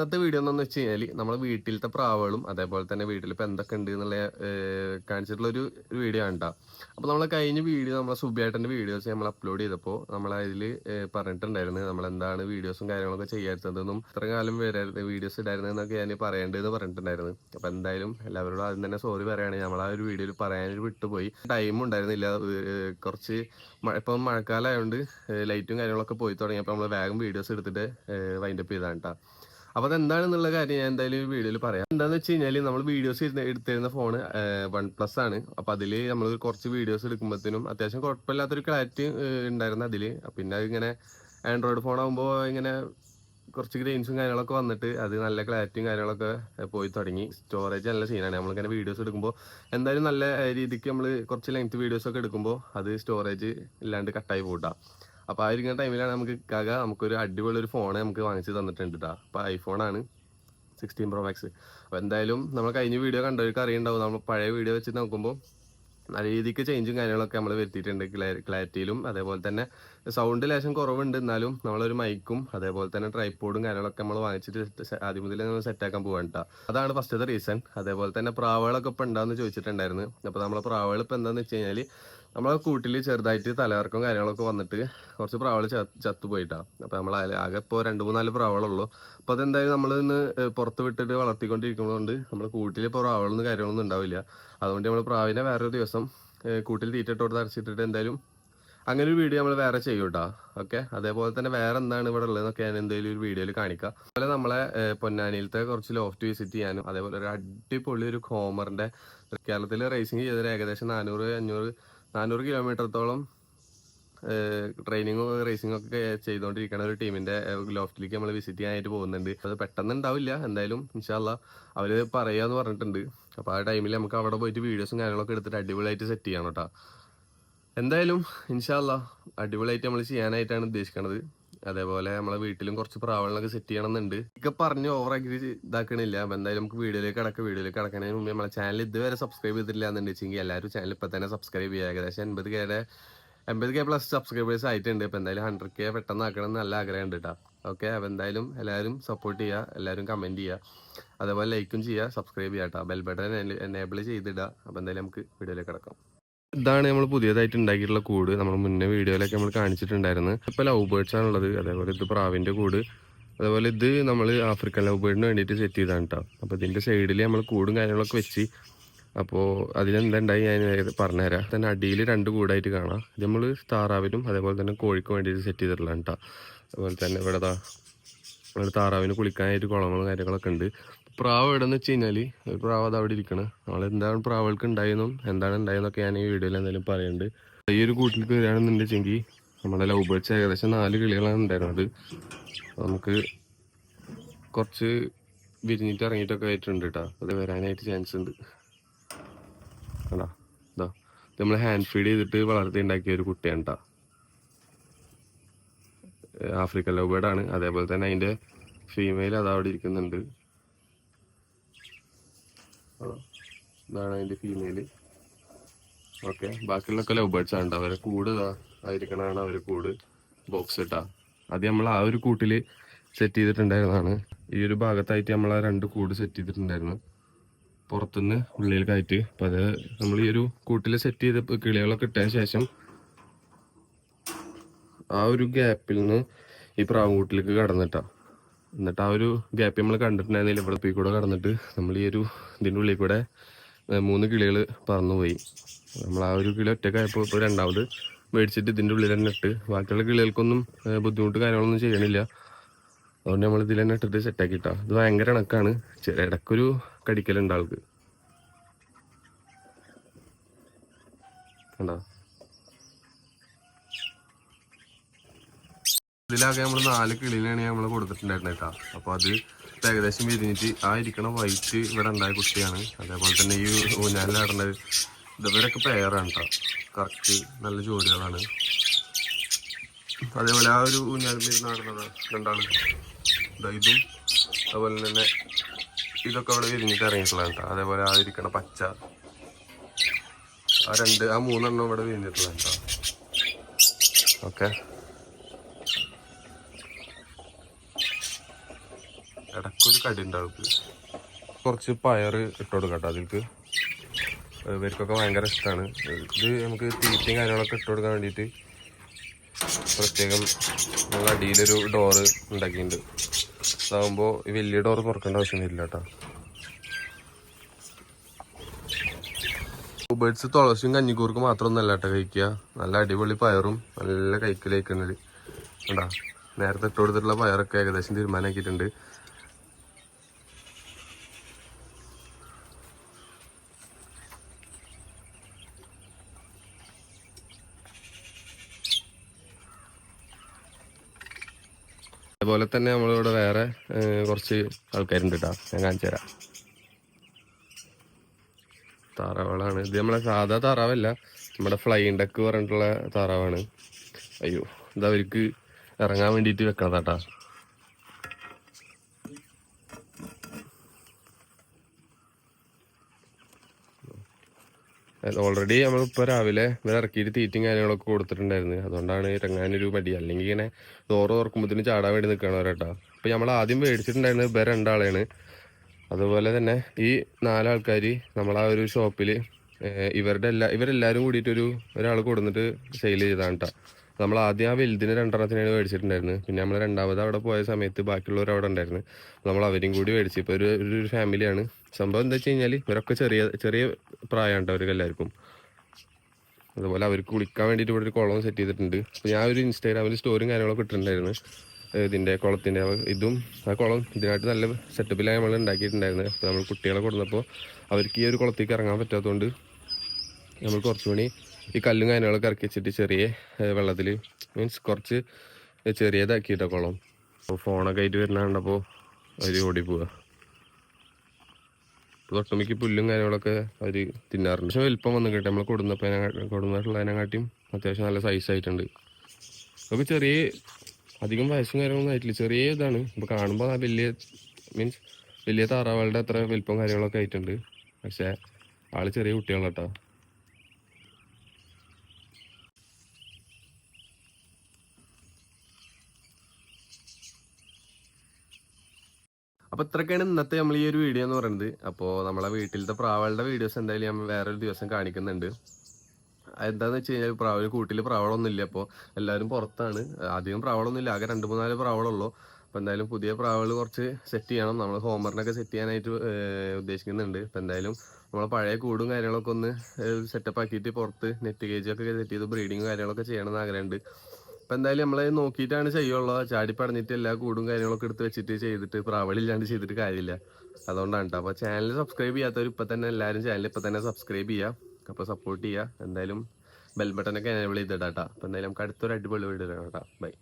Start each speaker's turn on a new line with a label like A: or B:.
A: ഇന്നത്തെ വീഡിയോ എന്താണെന്ന് വെച്ച് കഴിഞ്ഞാൽ നമ്മുടെ വീട്ടിലത്തെ പ്രാവുകളും അതേപോലെ തന്നെ വീട്ടിൽ ഇപ്പം എന്തൊക്കെ ഉണ്ട് എന്നുള്ള കാണിച്ചിട്ടുള്ള ഒരു വീഡിയോ ആണ് കേട്ടോ അപ്പോൾ നമ്മൾ കഴിഞ്ഞ വീഡിയോ നമ്മളെ സുബിയായിട്ടന്റെ വീഡിയോസ് നമ്മൾ അപ്ലോഡ് ചെയ്തപ്പോൾ നമ്മൾ അതിൽ പറഞ്ഞിട്ടുണ്ടായിരുന്നു നമ്മൾ എന്താണ് വീഡിയോസും കാര്യങ്ങളൊക്കെ ചെയ്യാത്തതെന്നും ഇത്ര കാലം വരായിരുന്നു വീഡിയോസ് ഇടായിരുന്നു എന്നൊക്കെ ഞാൻ പറയേണ്ടതെന്ന് പറഞ്ഞിട്ടുണ്ടായിരുന്നു. അപ്പോൾ എന്തായാലും എല്ലാവരോടും ആദ്യം തന്നെ സോറി പറയുകയാണെങ്കിൽ നമ്മൾ ആ ഒരു വീഡിയോയിൽ പറയാനൊരു വിട്ടുപോയി. ടൈം ഉണ്ടായിരുന്നില്ല കുറച്ച് ഇപ്പം മഴക്കാലമായതുകൊണ്ട് ലൈറ്റും കാര്യങ്ങളൊക്കെ പോയി തുടങ്ങിയപ്പോൾ നമ്മൾ വേഗം വീഡിയോസ് എടുത്തിട്ട് വൈൻഡപ്പ് ചെയ്താണ് കേട്ടോ അപ്പോൾ അതെന്താണെന്നുള്ള കാര്യം ഞാൻ എന്തായാലും ഈ വീഡിയോയിൽ പറയാം. എന്താണെന്ന് വെച്ച് കഴിഞ്ഞാൽ നമ്മൾ വീഡിയോസ് എടുത്തിരുന്ന ഫോൺ വൺ പ്ലസ് ആണ്. അപ്പോൾ അതിൽ നമ്മൾ കുറച്ച് വീഡിയോസ് എടുക്കുമ്പോഴത്തേനും അത്യാവശ്യം കുഴപ്പമില്ലാത്തൊരു ക്ലാരിറ്റി ഉണ്ടായിരുന്നു അതിൽ. പിന്നെ ഇങ്ങനെ ആൻഡ്രോയിഡ് ഫോൺ ആകുമ്പോൾ ഇങ്ങനെ കുറച്ച് ഗ്രെയിൻസും കാര്യങ്ങളൊക്കെ വന്നിട്ട് അത് നല്ല ക്ലാരിറ്റിയും കാര്യങ്ങളൊക്കെ പോയി തുടങ്ങി. സ്റ്റോറേജ് നല്ല സീനാണ് നമ്മളിങ്ങനെ വീഡിയോസ് എടുക്കുമ്പോൾ എന്തായാലും നല്ല രീതിക്ക് നമ്മൾ കുറച്ച് ലെങ്ത് വീഡിയോസ് ഒക്കെ എടുക്കുമ്പോൾ അത് സ്റ്റോറേജ് ഇല്ലാണ്ട് കട്ടായി പോട്ടാ അപ്പോൾ ആ ഇരിക്കുന്ന ടൈമിലാണ് നമുക്ക് കക നമുക്കൊരു അടിപൊളി ഒരു ഫോൺ നമുക്ക് വാങ്ങിച്ചു തന്നിട്ടുണ്ട് കേട്ടോ അപ്പോൾ ആണ് സിക്സ്റ്റീൻ പ്രോ മാക്സ് അപ്പോൾ എന്തായാലും നമ്മൾ കഴിഞ്ഞ വീഡിയോ കണ്ടവർക്ക് അറിയുണ്ടാവും. നമ്മൾ പഴയ വീഡിയോ വെച്ച് നോക്കുമ്പോൾ നല്ല രീതിക്ക് ചേഞ്ചും കാര്യങ്ങളൊക്കെ നമ്മൾ വരുത്തിയിട്ടുണ്ട്. ക്ലാരിറ്റിയിലും അതേപോലെ തന്നെ സൗണ്ട് ലേശം കുറവുണ്ട്. എന്നാലും നമ്മളൊരു മൈക്കും അതേപോലെ തന്നെ ട്രൈപ്പോഡും കാര്യങ്ങളൊക്കെ നമ്മൾ വാങ്ങിച്ചിട്ട് ആദ്യം മുതലേ നമ്മൾ സെറ്റാക്കാൻ പോകണ്ട അതാണ് ഫസ്റ്റത്തെ റീസൺ അതേപോലെ തന്നെ പ്രാവുകളൊക്കെ ഇപ്പം ഉണ്ടാന്ന് ചോദിച്ചിട്ടുണ്ടായിരുന്നു. അപ്പോൾ നമ്മളെ പ്രാവുകൾ ഇപ്പം എന്താണെന്ന് വെച്ച് കഴിഞ്ഞാൽ നമ്മളെ കൂട്ടിൽ ചെറുതായിട്ട് തലവർക്കും കാര്യങ്ങളൊക്കെ വന്നിട്ട് കുറച്ച് പ്രാവൾ പ്രാവുകൾ ചത്തുപോയിട്ടാണ് അപ്പോൾ നമ്മൾ ആകെ ഇപ്പോൾ രണ്ട് മൂന്നാൽ പ്രാവളുള്ളൂ അപ്പോൾ അതെന്തായാലും നമ്മൾ ഇന്ന് പുറത്ത് വിട്ടിട്ട് വളർത്തിക്കൊണ്ടിരിക്കുന്നതുകൊണ്ട് നമ്മൾ കൂട്ടിൽ ഇപ്പോൾ പ്രാവളൊന്നും കാര്യങ്ങളൊന്നും ഉണ്ടാവില്ല. അതുകൊണ്ട് നമ്മൾ പ്രാവിനെ വേറൊരു ദിവസം കൂട്ടിൽ തീറ്റിട്ട് കൊടുത്ത് അരച്ചിട്ടിട്ട് എന്തായാലും അങ്ങനെ ഒരു വീഡിയോ നമ്മൾ വേറെ ചെയ്യും കേട്ടോ ഓക്കെ? അതേപോലെ തന്നെ വേറെ എന്താണ് ഇവിടെ ഉള്ളതെന്നൊക്കെ ഞാൻ എന്തെങ്കിലും ഒരു വീഡിയോയിൽ കാണിക്കാം. അതുപോലെ നമ്മളെ പൊന്നാനിയിലത്തെ കുറച്ച് ലോഫ്റ്റ് വിസിറ്റ് ചെയ്യാനും അതേപോലെ ഒരു അടിപൊളി ഒരു കോമറിന്റെ കേരളത്തിൽ റേസിംഗ് ചെയ്തൊരു ഏകദേശം നാനൂറ് അഞ്ഞൂറ് നാനൂറ് കിലോമീറ്ററത്തോളം ട്രെയിനിങ്ങും റേസിംഗ് ഒക്കെ ചെയ്തുകൊണ്ടിരിക്കുന്ന ഒരു ടീമിന്റെ ലോഫ്റ്റിലേക്ക് നമ്മൾ വിസിറ്റ് ചെയ്യാനായിട്ട് പോകുന്നുണ്ട്. അത് പെട്ടെന്ന് ഉണ്ടാവില്ല എന്തായാലും ഇൻഷാല്ല അവർ പറയാന്ന് പറഞ്ഞിട്ടുണ്ട്. അപ്പൊ ആ ടൈമിൽ നമുക്ക് അവിടെ പോയിട്ട് വീഡിയോസും കാര്യങ്ങളൊക്കെ എടുത്തിട്ട് അടിപൊളിയായിട്ട് സെറ്റ് ചെയ്യണം കേട്ടോ എന്തായാലും ഇൻഷാല്ല അടിപൊളിയായിട്ട് നമ്മൾ ചെയ്യാനായിട്ടാണ് ഉദ്ദേശിക്കുന്നത് അതേപോലെ നമ്മളെ വീട്ടിലും കുറച്ച് പ്രാവളങ്ങളൊക്കെ സെറ്റ് ചെയ്യണമെന്നുണ്ട്. ഒക്കെ പറഞ്ഞ് ഓവർ ആക്കി ഇതാക്കണില്ല. അപ്പൊ എന്തായാലും നമുക്ക് വീഡിയോയിലേക്ക് കടക്കാം. വീഡിയോയിലേക്ക് കടക്കണതിന് മുമ്പ് നമ്മളെ ചാനൽ ഇതുവരെ സബ്സ്ക്രൈബ് ചെയ്തിട്ടില്ല എന്നുണ്ടെങ്കിൽ എല്ലാവരും ചാനൽ ഇപ്പൊ തന്നെ സബ്സ്ക്രൈബ് ചെയ്യുക. ഏകദേശം എൺപത് കെയുടെ എൺപത് കെ പ്ലസ് സബ്സ്ക്രൈബേഴ്സ് ആയിട്ടുണ്ട്. ഇപ്പൊ എന്തായാലും ഹൺഡ്രഡ് കെ പെട്ടെന്ന് ആക്കണം എന്ന് നല്ല ആഗ്രഹം ഉണ്ട് കേട്ടോ ഓക്കെ അപ്പൊ എന്തായാലും എല്ലാവരും സപ്പോർട്ട് ചെയ്യുക. എല്ലാവരും കമന്റ് ചെയ്യുക. അതേപോലെ ലൈക്കും ചെയ്യുക. സബ്സ്ക്രൈബ് ചെയ്യാം കേട്ടോ ബെൽ ബട്ടൺ എനേബിൾ ചെയ്തിടുക. അപ്പൊ എന്തായാലും നമുക്ക് വീഡിയോയിലേക്ക് കിടക്കാം. ഇതാണ് നമ്മൾ പുതിയതായിട്ട് ഉണ്ടാക്കിയിട്ടുള്ള കൂട്. നമ്മൾ മുന്നേ വീഡിയോയിലൊക്കെ നമ്മൾ കാണിച്ചിട്ടുണ്ടായിരുന്നു. ഇപ്പോൾ ലവ് ബേർഡ്സ് ആണുള്ളത്. അതേപോലെ ഇത് പ്രാവിന്റെ കൂട്. അതേപോലെ ഇത് നമ്മൾ ആഫ്രിക്കൻ ലവ് ബേർഡിന് വേണ്ടിയിട്ട് സെറ്റ് ചെയ്താണ് കേട്ടോ അപ്പോൾ ഇതിന്റെ സൈഡിൽ നമ്മൾ കൂടും കാര്യങ്ങളൊക്കെ വെച്ച് അപ്പോൾ അതിലെന്തുണ്ടായി ഞാൻ പറഞ്ഞുതരാം. തന്നെ അടിയിൽ രണ്ട് കൂടായിട്ട് കാണാം. ഇത് നമ്മൾ താറാവിനും അതേപോലെ തന്നെ കോഴിക്കും വേണ്ടിയിട്ട് സെറ്റ് ചെയ്തിട്ടുള്ളതാണ് കേട്ടോ അതുപോലെ തന്നെ ഇവിടെ ഇവിടെ താറാവിന് കുളിക്കാനായിട്ട് കുളങ്ങളും കാര്യങ്ങളൊക്കെ ഉണ്ട്. പ്രാവ് എവിടെ എന്ന് വെച്ച് കഴിഞ്ഞാൽ ഒരു പ്രാവ് അത് അവിടെ ഇരിക്കണം. നമ്മൾ എന്താണ് പ്രാവുകൾക്ക് ഉണ്ടായെന്നും എന്താണ് ഉണ്ടായെന്നൊക്കെ ഞാൻ ഈ വീഡിയോയിൽ എന്തായാലും പറയുന്നുണ്ട് ഈ ഒരു കൂട്ടിൽ കയറുകയാണെന്നുണ്ടെങ്കിൽ നമ്മുടെ ലവ് ബേർഡ്സ് ഏകദേശം നാല് കിളികളാണ് ഉണ്ടായിരുന്നത്. നമുക്ക് കുറച്ച് വിരിഞ്ഞിട്ട് ഇറങ്ങിയിട്ടൊക്കെ ആയിട്ടുണ്ട് കേട്ടോ അത് വരാനായിട്ട് ചാൻസ് ഉണ്ട്. അതാ ഇത്. നമ്മൾ ഹാൻഡ് ഫീഡ് ചെയ്തിട്ട് വളർത്തി ഉണ്ടാക്കിയ ഒരു കുട്ടിയാണ് കേട്ടോ ആഫ്രിക്കൻ ലവ് ബേർഡ് ആണ്. അതേപോലെ തന്നെ അതിന്റെ ഫീമെയിൽ അത് അവിടെ ഇരിക്കുന്നുണ്ട്. ഇതാണ് അതിന്റെ ഫീമെയിൽ ഓക്കെ ബാക്കിയുള്ളൊക്കെ ലവ് ബേർഡ്സ് ആണ്. അവരെ കൂട് ആയിരിക്കണമാണ് അവർ കൂട്. ബോക്സ് ഇട്ടാ. അത് നമ്മൾ ആ ഒരു കൂട്ടിൽ സെറ്റ് ചെയ്തിട്ടുണ്ടായിരുന്നതാണ്. ഈ ഒരു ഭാഗത്തായിട്ട് നമ്മൾ ആ രണ്ട് കൂട് സെറ്റ് ചെയ്തിട്ടുണ്ടായിരുന്നു. പുറത്തുനിന്ന് ഉള്ളിലേക്കായിട്ട്. അപ്പൊ അത് നമ്മൾ ഈ ഒരു കൂട്ടിൽ സെറ്റ് ചെയ്ത് കിളികളൊക്കെ ഇട്ടതിന് ശേഷം ആ ഒരു ഗ്യാപ്പിൽ നിന്ന് ഈ പ്രാവുകൂട്ടിലേക്ക് കടന്നിട്ടാ. എന്നിട്ട് ആ ഒരു ഗ്യാപ്പ് നമ്മൾ കണ്ടിട്ടുണ്ടായിരുന്നില്ല. ഇവിടെ പോയി കൂടെ കടന്നിട്ട് നമ്മൾ ഈ ഒരു ഇതിന്റെ ഉള്ളിൽ കൂടെ മൂന്ന് കിളികൾ പറന്നുപോയി. നമ്മൾ ആ ഒരു കിളി ഒറ്റക്കായപ്പോൾ ഇപ്പോൾ രണ്ടാമത് മേടിച്ചിട്ട് ഇതിന്റെ ഉള്ളിൽ തന്നെ ഇട്ട്. ബാക്കിയുള്ള കിളികൾക്കൊന്നും ബുദ്ധിമുട്ട് കാര്യങ്ങളൊന്നും ചെയ്യണില്ല. അതുകൊണ്ട് നമ്മൾ ഇതിൽ തന്നെ ഇട്ടിട്ട് സെറ്റാക്കി ഇട്ടാ ഇത് ഭയങ്കര ഇണക്കാണ്. ഇടയ്ക്കൊരു കടിക്കലുണ്ട് ആൾക്ക്. കണ്ടോ? ഇതിലാകെ നമ്മൾ നാല് കിളിയിലാണ് നമ്മൾ കൊടുത്തിട്ടുണ്ടായിരുന്നത് കേട്ടോ. അപ്പോൾ അത് ഏകദേശം വിരിഞ്ഞിട്ട് ആ ഇരിക്കണ വൈറ്റ് ഇവിടെ ഉണ്ടായ കുട്ടിയാണ്. അതേപോലെ തന്നെ ഈ ഊഞ്ഞാലിലാടേണ്ട ഇവരൊക്കെ പെയറാണ് കേട്ടോ. കറക്റ്റ് നല്ല ജോലികളാണ് അതേപോലെ ആ ഒരു ഊഞ്ഞാലിൽ ഇരുന്ന് നടന്നത് രണ്ടാണ് ഇതും അതുപോലെ തന്നെ ഇതൊക്കെ അവിടെ വിരിഞ്ഞിട്ട് ഇറങ്ങിയിട്ടുള്ളതാണ് കേട്ടോ. അതേപോലെ ആ ഇരിക്കണ പച്ച. ആ രണ്ട് ആ മൂന്നെണ്ണം ഇവിടെ വിരിഞ്ഞിട്ടുള്ളതാണ് കേട്ടോ. ഓക്കെ ഇടയ്ക്കൊരു കടി ഉണ്ടാവും. കുറച്ച് പയർ ഇട്ട് കൊടുക്കട്ടോ അതിൽക്ക്. ഇവർക്കൊക്കെ ഭയങ്കര ഇഷ്ടമാണ് ഇത് നമുക്ക് തീറ്റയും കാര്യങ്ങളൊക്കെ ഇട്ട് കൊടുക്കാൻ വേണ്ടിയിട്ട് പ്രത്യേകം നമ്മൾ അടിയിലൊരു ഡോറ് ഉണ്ടാക്കിയിട്ടുണ്ട്. അതാകുമ്പോൾ ഈ വലിയ ഡോറ് തുറക്കേണ്ട ആവശ്യം വരില്ല കേട്ടോ ബേഡ്സ് തുളസിയും കഞ്ഞിക്കൂർക്കും മാത്രമൊന്നല്ല കേട്ടോ കഴിക്കുക. നല്ല അടിപൊളി പയറും നല്ല കഴിക്കലേക്കുന്നത് കണ്ടാ? നേരത്തെ ഇട്ട് കൊടുത്തിട്ടുള്ള പയറൊക്കെ ഏകദേശം തീരുമാനമാക്കിയിട്ടുണ്ട് അതുപോലെ തന്നെ നമ്മളിവിടെ വേറെ കുറച്ച് ആൾക്കാരുണ്ട് കേട്ടോ ഞാൻ കാണിച്ചു തരാം. താറാവുകളാണ്. ഇത് നമ്മളെ സാധാ താറാവല്ല നമ്മുടെ ഫ്ലൈ ഡക്ക് പറഞ്ഞിട്ടുള്ള താറാവാണ്. അയ്യോ ഇത് അവർക്ക് ഇറങ്ങാൻ വേണ്ടിയിട്ട് വെക്കണതാട്ടാ ഓൾറെഡി നമ്മളിപ്പോൾ രാവിലെ ഇവരെ ഇറക്കിയിട്ട് തീറ്റും കാര്യങ്ങളൊക്കെ കൊടുത്തിട്ടുണ്ടായിരുന്നു. അതുകൊണ്ടാണ് ഇറങ്ങാനൊരു മടി. അല്ലെങ്കിൽ ഇങ്ങനെ ഡോറ് തുറക്കുമ്പോഴത്തേന് ചാടാൻ വേണ്ടി നിൽക്കണവരേട്ടാ അപ്പോൾ നമ്മൾ ആദ്യം മേടിച്ചിട്ടുണ്ടായിരുന്നത് ഇവരെ രണ്ടാളെയാണ്. അതുപോലെ തന്നെ ഈ നാലാൾക്കാർ നമ്മൾ ആ ഒരു ഷോപ്പിൽ ഇവരുടെ എല്ലാ ഇവരെല്ലാവരും കൂടിയിട്ടൊരു ഒരാൾ കൊടുന്നിട്ട് സെയിൽ ചെയ്താണ് കേട്ടോ നമ്മൾ ആദ്യം ആ വലുതിന് രണ്ടെണ്ണത്തിനാണ് മേടിച്ചിട്ടുണ്ടായിരുന്നത് പിന്നെ നമ്മൾ രണ്ടാമത് അവിടെ പോയ സമയത്ത് ബാക്കിയുള്ളവർ അവിടെ ഉണ്ടായിരുന്നു. നമ്മൾ അവരും കൂടി മേടിച്ചു. ഇപ്പോൾ ഒരു ഒരു ഫാമിലിയാണ് സംഭവം എന്താ വെച്ച് കഴിഞ്ഞാൽ ഇവരൊക്കെ ചെറിയ ചെറിയ പ്രായമുണ്ട് അവർക്ക് എല്ലാവർക്കും അതുപോലെ അവർക്ക് കുളിക്കാൻ വേണ്ടിയിട്ട് ഇവിടെ ഒരു കുളം സെറ്റ് ചെയ്തിട്ടുണ്ട്. അപ്പോൾ ഞാൻ ഒരു ഇൻസ്റ്റാഗ്രാമിൽ സ്റ്റോറിയും കാര്യങ്ങളൊക്കെ ഇട്ടിട്ടുണ്ടായിരുന്നു. ഇതിന്റെ കുളത്തിന്റെ ഇതും ആ കുളം ഇതിനായിട്ട് നല്ല സെറ്റപ്പിലാണ് നമ്മൾ ഉണ്ടാക്കിയിട്ടുണ്ടായിരുന്നത് അപ്പോൾ നമ്മൾ കുട്ടികളെ കൊടുന്നപ്പോൾ അവർക്ക് ഈ ഒരു കുളത്തേക്ക് ഇറങ്ങാൻ പറ്റാത്തതുകൊണ്ട് നമ്മൾ കുറച്ചുകൂടി ഈ കല്ലും കാര്യങ്ങളൊക്കെ ഇറക്കി വെച്ചിട്ട് ചെറിയ വെള്ളത്തിൽ മീൻസ് കുറച്ച് ചെറിയതാക്കിയിട്ടാ കുളം. അപ്പോൾ ഫോണൊക്കെ ആയിട്ട് വരുന്നുണ്ടപ്പോൾ അവർ ഓടി പോവുക ഒട്ടുമിക്ക് പുല്ലും കാര്യങ്ങളൊക്കെ അവർ തിന്നാറുണ്ട്. പക്ഷെ വലിപ്പം വന്നു കിട്ടും. നമ്മൾ കൊടുന്നപ്പോൾ കൊടുന്നിട്ടുള്ളതിനെക്കാട്ടിയും അത്യാവശ്യം നല്ല സൈസ് ആയിട്ടുണ്ട്. അപ്പോൾ ചെറിയ അധികം വയസ്സും കാര്യങ്ങളൊന്നും ആയിട്ടില്ല. ചെറിയ ഇതാണ്. ഇപ്പോൾ കാണുമ്പോൾ വലിയ മീൻസ് വലിയ താറാവുകളുടെ അത്ര വലിപ്പം കാര്യങ്ങളൊക്കെ ആയിട്ടുണ്ട്. പക്ഷേ ആൾ ചെറിയ കുട്ടികളാട്ടോ. അപ്പോൾ ഇത്രയൊക്കെയാണ് ഇന്നത്തെ നമ്മൾ ഈ ഒരു വീഡിയോ എന്ന് പറയുന്നത്. അപ്പോൾ നമ്മളെ വീട്ടിലത്തെ പ്രാവളുടെ വീഡിയോസ് എന്തായാലും ഞാൻ വേറൊരു ദിവസം കാണിക്കുന്നുണ്ട്. എന്താന്ന് വെച്ച് കഴിഞ്ഞാൽ പ്രാവൾ കൂട്ടിൽ പ്രാവളൊന്നുമില്ല. അപ്പോ അപ്പോൾ എല്ലാവരും പുറത്താണ്. അധികം പ്രാവളൊന്നുമില്ല. ആകെ രണ്ട് മൂന്നാൽ പ്രാവളുള്ളൂ. അപ്പോൾ എന്തായാലും പുതിയ പ്രാവൾ കുറച്ച് സെറ്റ് ചെയ്യണം. നമ്മൾ ഹോംവർക്കിനൊക്കെ സെറ്റ് ചെയ്യാനായിട്ട് ഉദ്ദേശിക്കുന്നുണ്ട്. അപ്പോൾ എന്തായാലും നമ്മളെ പഴയ കൂടും കാര്യങ്ങളൊക്കെ ഒന്ന് സെറ്റപ്പ് ആക്കിയിട്ട് പുറത്ത് നെറ്റ് കേജൊക്കെ സെറ്റ് ചെയ്ത് ബ്രീഡിങ് കാര്യങ്ങളൊക്കെ ചെയ്യണമെന്ന് ആഗ്രഹമുണ്ട്. അപ്പം എന്തായാലും നമ്മളെ നോക്കിയിട്ടാണ് ചെയ്യുള്ളൂ. ചാടി പടഞ്ഞിട്ട് എല്ലാ കൂടും കാര്യങ്ങളൊക്കെ എടുത്ത് വെച്ചിട്ട് ചെയ്തിട്ട് പ്രാവളില്ലാണ്ട് ചെയ്തിട്ട് കാര്യമില്ല. അതുകൊണ്ടാണ് കേട്ടോ അപ്പോൾ ചാനൽ സബ്സ്ക്രൈബ് ചെയ്യാത്തവർ ഇപ്പൊ തന്നെ എല്ലാവരും ചാനൽ ഇപ്പൊ തന്നെ സബ്സ്ക്രൈബ് ചെയ്യുക അപ്പോൾ സപ്പോർട്ട് ചെയ്യുക എന്തായാലും ബെൽ ബട്ടനൊക്കെ എനേബിൾ ചെയ്തിടാം കേട്ടോ അപ്പോൾ എന്തായാലും നമുക്ക് അടുത്തൊരു അടിപൊളി വീഡിയോ കേട്ടോ ബൈ